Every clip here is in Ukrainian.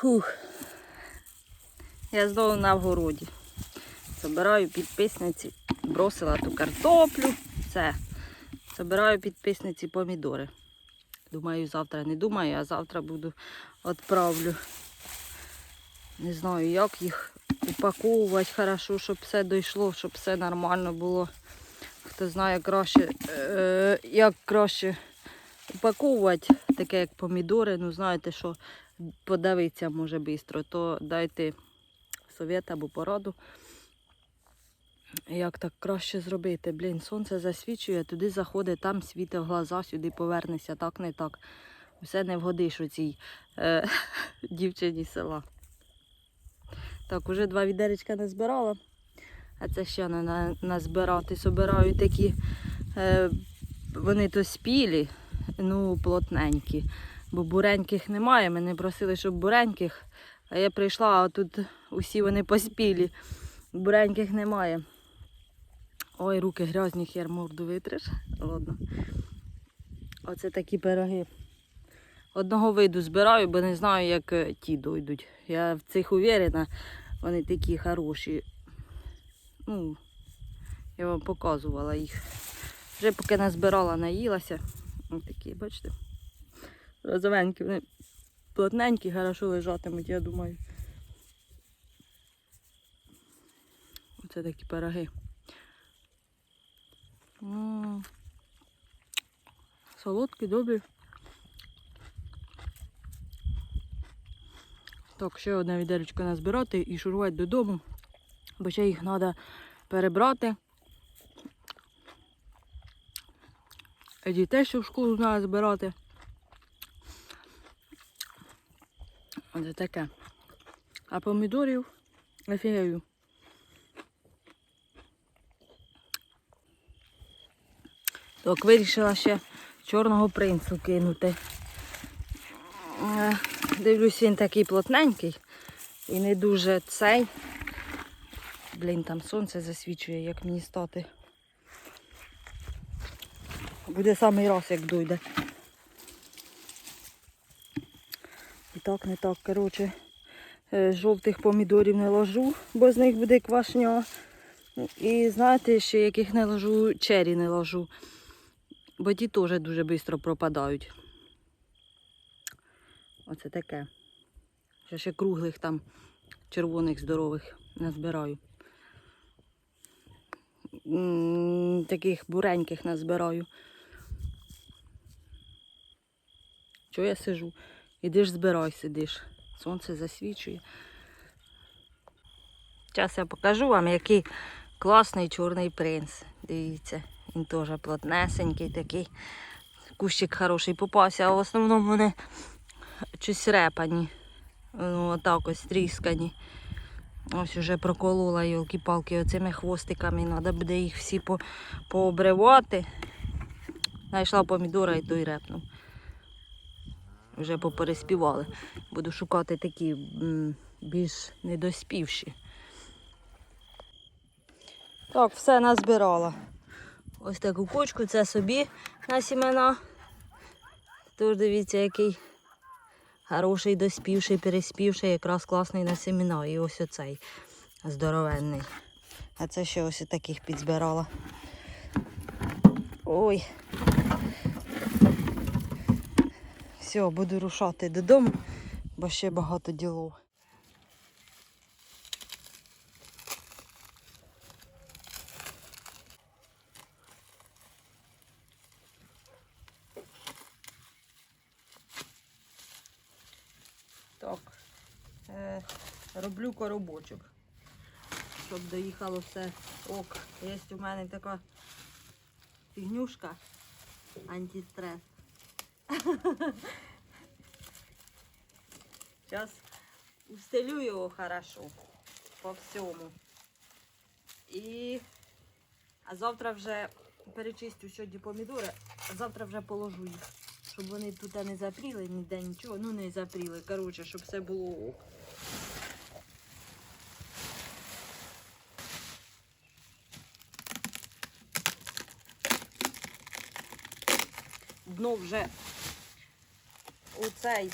Фух. Я знову на вгороді. Собираю підписниці. Бросила ту картоплю. Все. Собираю підписниці помідори. Думаю, завтра не думаю, а завтра буду відправлю. Не знаю, як їх упаковувати хорошо, щоб все дійшло, щоб все нормально було. Хто знає краще, е, як краще упаковувати, таке як помідори, ну знаєте, що подавиться може швидко, то дайте совет або пораду. Як так краще зробити? Блін, сонце засвічує, туди заходить, там світе в глаза, сюди повернеться, так не так. Все не вгодиш у цій е, дівчині села. Так, уже два відеречка назбирала. А це ще не назбирати. Собираю такі, е, вони то спілі, ну, плотненькі. Бо буреньких немає. Мене просили, щоб буреньких. А я прийшла, а тут усі вони поспілі. Буреньких немає. Ой, руки грязні, хер морду витриш. Ладно. Оце такі пироги. Одного виду збираю, бо не знаю, як е, ті дойдуть. Я в цих уверена, вони такі хороші. Ну, я вам показувала їх. Вже поки назбирала, наїлася. Ось такі, бачите? Розовенькі, вони плотненькі, хорошо лежатимуть, я думаю. Оце такі пироги. Солодкі, добрі. Так, ще одне відеречко назбирати і шурувати додому, бо ще їх треба перебрати. Дітей ще в школу треба збирати. Оце таке. А помідорів офігею. Так, вирішила ще чорного принцу кинути. Е, Дивлюсь, він такий плотненький і не дуже цей. Блін, там сонце засвічує, як мені стати. Буде самий раз, як дойде. І так, не так, коротше, е, жовтих помідорів не ложу, бо з них буде квашня. І знаєте, ще яких не ложу, чері не ложу. Бо ті теж дуже швидко пропадають. Оце таке. Ще ще круглих там червоних здорових назбираю. Таких буреньких назбираю. Чого я сижу? Ідиш збирай, сидиш. Сонце засвічує. Зараз я покажу вам, який класний чорний принц. Дивіться, він теж плотнесенький такий. Кущик хороший попався, а в основному вони щось репані. Ну, отак ось тріскані. Ось уже проколола йолки-палки оцими хвостиками. Треба буде їх всі по, пообривати. Знайшла помідора і той репнув. Вже попереспівали. Буду шукати такі більш недоспівші. Так, все назбирала. Ось таку кучку, це собі на сімена. Тож дивіться, який хороший, доспівший, переспівший, якраз класний на семена. І ось оцей здоровенний. А це ще ось таких підзбирала. Ой. Все, буду рушати додому, бо ще багато ділов. Так, е, роблю коробочок, щоб доїхало все ок. Є у мене така фігнюшка антистрес. Зараз устелю його хорошо по всьому. І а завтра вже перечистю сьогодні помідори, а завтра вже положу їх. Щоб вони тут не запріли, ніде нічого, ну не запріли. Коротше, щоб все було. Дно вже оцей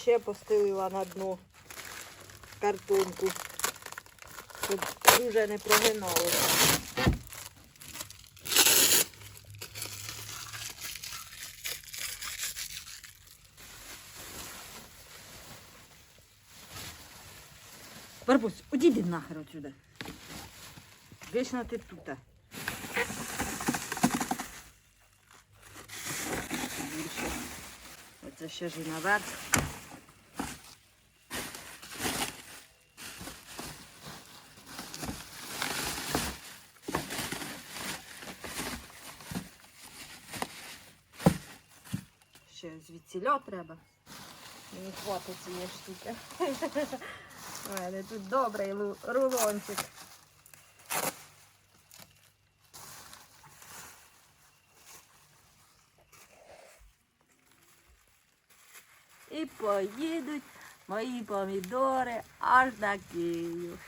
ще постелила на дно картонку, щоб дуже не прогиналося. Барбусь, одійди нахер отсюди. Вічно ти тут. Оце ще ж і наверх. Звідсіля треба. Мені хватить цієї штуки. У мене тут добрий рулончик. І поїдуть мої помідори аж на Київ.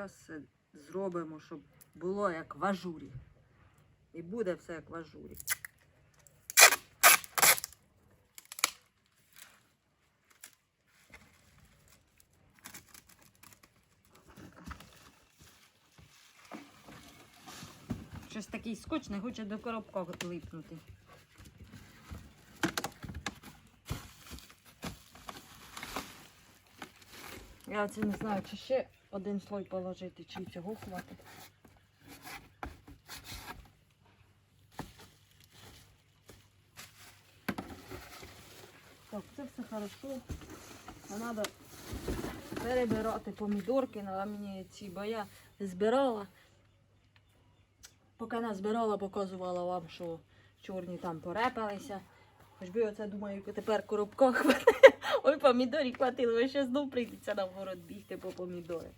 Зараз зробимо, щоб було як в ажурі. І буде все як в ажурі. Щось такий скотч не хоче до коробка липнути. Я це не знаю, чи ще один слой положити, чи цього хватить. Так, це все хорошо. А треба перебирати помідорки, треба мені ці, бо я збирала. Поки не збирала, показувала вам, що чорні там порепалися. Хоч би оце думаю, тепер коробка хватить. Ой, помідорів хватило, ви ще знов прийдеться на город бігти по помідори.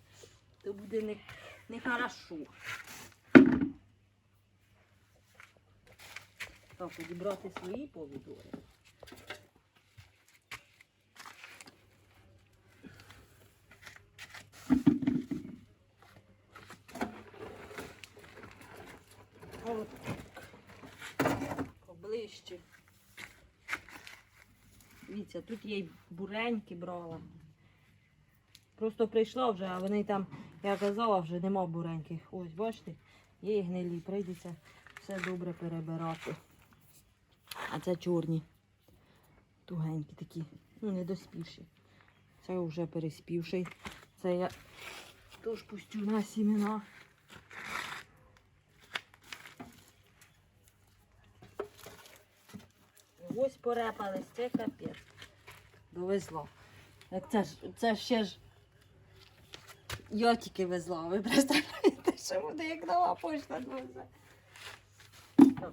То буде не, не хорошо. Так, підібрати свої помідори. Дивіться, тут є й буреньки брала. Просто прийшла вже, а вони там, я казала, вже нема буреньких. Ось, бачите, є і гнилі, прийдеться все добре перебирати. А це чорні. Тугенькі такі, ну не доспівші. Це вже переспівший. Це я теж пустю на сімена. Ось порепались, це капець. Довезла. Як це ж, це ще ж я тільки везла. Ви представляєте, що буде, як нова пошта довезе.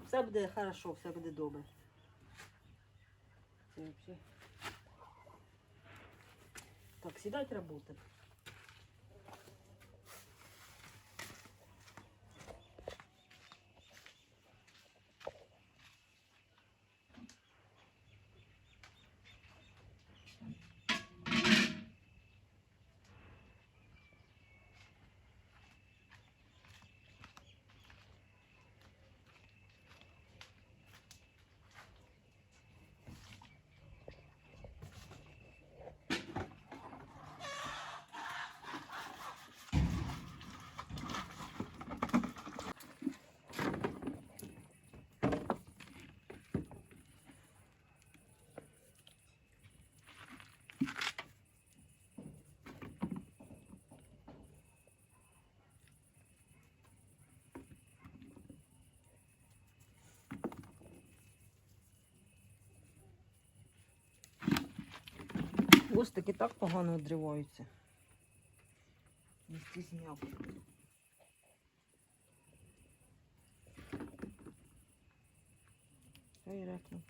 Все буде хорошо, все буде добре. Так, сідать роботи. Хвостики так погано одриваються. Не стісняв. Та рекну.